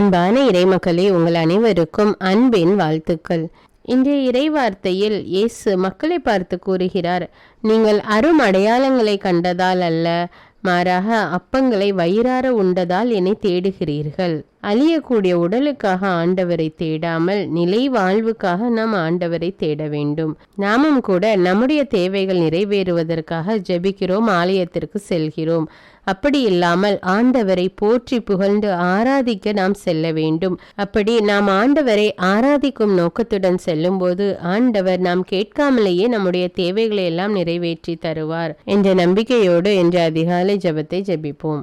அன்பான இறைமக்களே உங்கள் அனைவருக்கும் அன்பின் வாழ்த்துக்கள். இன்றைய இறைவார்த்தையில் இயேசு மக்களை பார்த்து கூறுகிறார் நீங்கள் அரும் அடையாளங்களை கண்டதால் அல்ல மாறாக அப்பங்களை வயிறார உண்டதால் என்னை தேடுகிறீர்கள். அழியக்கூடிய உடலுக்காக ஆண்டவரை தேடாமல் நிலை வாழ்வுக்காக நாம் ஆண்டவரை தேட வேண்டும். நாமும் கூட நம்முடைய தேவைகள் நிறைவேறுவதற்காக ஜெபிக்கிறோம் ஆலயத்திற்கு செல்கிறோம். அப்படி இல்லாமல் ஆண்டவரை போற்றி புகழ்ந்து ஆராதிக்க நாம் செல்ல வேண்டும். அப்படி நாம் ஆண்டவரை ஆராதிக்கும் நோக்கத்துடன் செல்லும்போது ஆண்டவர் நாம் கேட்காமலேயே நம்முடைய தேவைகளை எல்லாம் நிறைவேற்றி தருவார். என்ற நம்பிக்கையோடு என்ற அதிகாலை ஜெபத்தை ஜெபிப்போம்.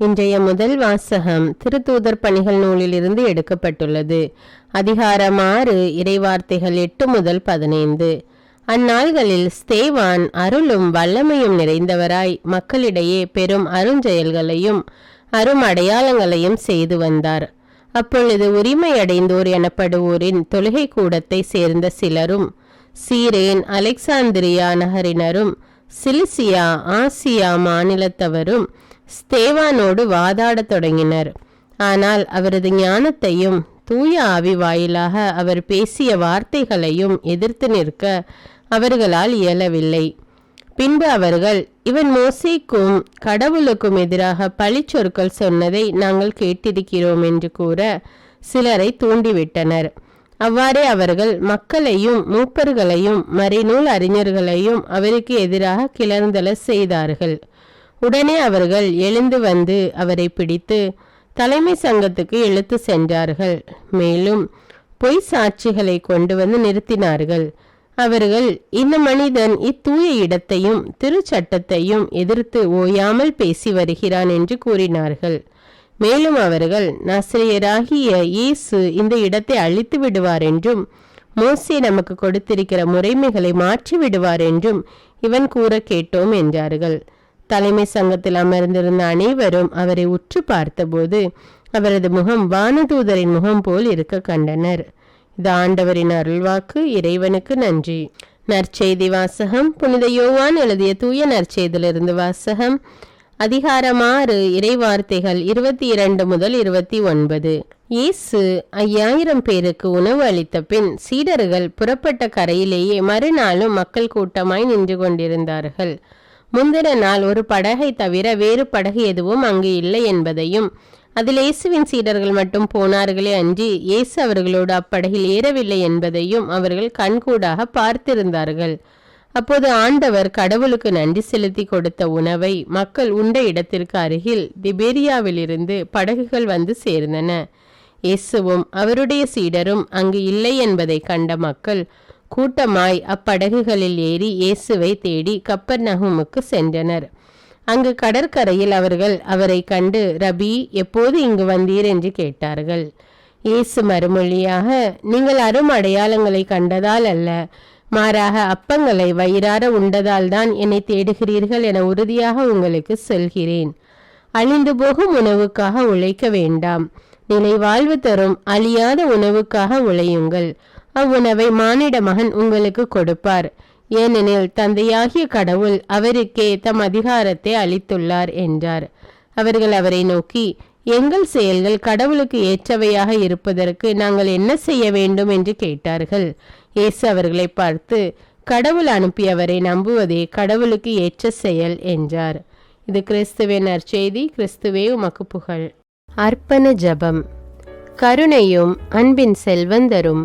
இன்றைய முதல் வாசகம் திருத்தூதர் பணிகள் நூலிலிருந்து எடுக்கப்பட்டுள்ளது. அதிகாரம் ஆறு இறைவார்த்தைகள் எட்டு முதல் பதினைந்து. அந்நாள்களில் ஸ்தேவான் அருளும் வல்லமையும் நிறைந்தவராய் மக்களிடையே பெரும் அருஞ்செயல்களையும் அரும் அடையாளங்களையும் செய்து வந்தார். அப்பொழுது உரிமையடைந்தோர் எனப்படுவோரின் தொழுகை கூடத்தை சேர்ந்த சிலரும் சீரேன் அலெக்சாந்திரியா நகரினரும் சிலிசியா ஆசியா மாநிலத்தவரும் ஸ்தேவானோடு வாதாடத் தொடங்கினர். ஆனால் அவரது ஞானத்தையும் தூய ஆவி வாயிலாக அவர் பேசிய வார்த்தைகளையும் எதிர்த்து நிற்க அவர்களால் இயலவில்லை. பின்பு அவர்கள் இவன் மோசேக்கும் கடவுளுக்கும் எதிராக பழிச்சொற்கள் சொன்னதை நாங்கள் கேட்டிருக்கிறோம் என்று கூற சிலரை தூண்டிவிட்டனர். அவ்வாறே அவர்கள் மக்களையும் மூப்பர்களையும் மறைநூல் அறிஞர்களையும் அவருக்கு எதிராக கிளர்ந்தல செய்தார்கள். உடனே அவர்கள் எழுந்து வந்து அவரை பிடித்து தலைமை சங்கத்துக்கு இழுத்து சென்றார்கள். மேலும் பொய் சாட்சிகளை கொண்டு வந்து நிறுத்தினார்கள். அவர்கள் இந்த மனிதன் இத்தூய இடத்தையும் திருச்சட்டத்தையும் எதிர்த்து ஓயாமல் பேசி வருகிறான் என்று கூறினார்கள். மேலும் அவர்கள் நசிரியராகிய இயேசு இந்த இடத்தை அழித்து விடுவார் என்றும் மோசே நமக்கு கொடுத்திருக்கிற முறைமைகளை மாற்றி விடுவார் என்றும் இவன் கூற கேட்டோம் என்றார்கள். தலைமை சங்கத்தில் அமர்ந்திருந்த அனைவரும் அவரை உற்று பார்த்தபோது அவரது முகம் வானதூதரின் முகம் போல் இருக்க கண்டனர். இது ஆண்டவரின் அருள்வாக்கு இறைவனுக்கு நன்றி. நற்செய்தி வாசகம் புனித யோவான் எழுதிய தூய நற்செய்தியிலிருந்து வாசகம். அதிகாரம் ஆறு இறைவார்த்தைகள் இருபத்தி இரண்டு முதல் இருபத்தி ஒன்பது. இயேசு ஐயாயிரம் பேருக்கு உணவு அளித்த பின் சீடர்கள் புறப்பட்ட கரையிலேயே மறுநாளும் மக்கள் கூட்டமாய் நின்று கொண்டிருந்தார்கள். முந்தின நாள் ஒரு படகை தவிர வேறு படகு எதுவும் அங்கு இல்லை என்பதையும் அதில் இயேசுவின் சீடர்கள் மட்டும் போனார்களே அன்றி இயேசு அவர்களோடு அப்படகில் ஏறவில்லை என்பதையும் அவர்கள் கண்கூடாக பார்த்திருந்தார்கள். அப்போது ஆண்டவர் கடவுளுக்கு நன்றி செலுத்தி கொடுத்த உணவை மக்கள் உண்ட இடத்திற்கு அருகில் திபேரியாவிலிருந்து படகுகள் வந்து சேர்ந்தன. இயேசுவும் அவருடைய சீடரும் அங்கு இல்லை என்பதை கண்ட மக்கள் கூட்டமாய் அப்படகுகளில் ஏறி இயேசுவை தேடி கப்பர் நகுமுக்கு சென்றனர். அங்கு கடற்கரையில் அவர்கள் அவரை கண்டு ரபி எப்போது இங்கு வந்தீர்? என்று கேட்டார்கள். இயேசு மறுமொழியாக நீங்கள் அரும் அடையாளங்களை கண்டதால் அல்ல. மாறாக அப்பங்களை வயிறார உண்டதால் தான் என்னை தேடுகிறீர்கள் என உறுதியாக உங்களுக்கு சொல்கிறேன். அழிந்து போகும் உணவுக்காக உழைக்க வேண்டாம். நிலை வாழ்வு தரும் அழியாத உணவுக்காக உழையுங்கள். அவ்வுணவை மானிட மகன் உங்களுக்கு கொடுப்பார். ஏனெனில் தந்தையாகிய கடவுள் அவருக்கே தம் அதிகாரத்தை அளித்துள்ளார் என்றார். அவர்கள் அவரை நோக்கி எங்கள் செயல்கள் கடவுளுக்கு ஏற்றவையாக இருப்பதற்கு நாங்கள் என்ன செய்ய வேண்டும்? என்று கேட்டார்கள். இயேசு அவர்களை பார்த்து கடவுள் அனுப்பியவரை நம்புவதே கடவுளுக்கு ஏற்ற செயல் என்றார். இது கிறிஸ்துவின் நற்செய்தி. கிறிஸ்துவே உமக்கு புகழ். அர்ப்பண ஜபம். கருணையும் அன்பின் செல்வந்தரும்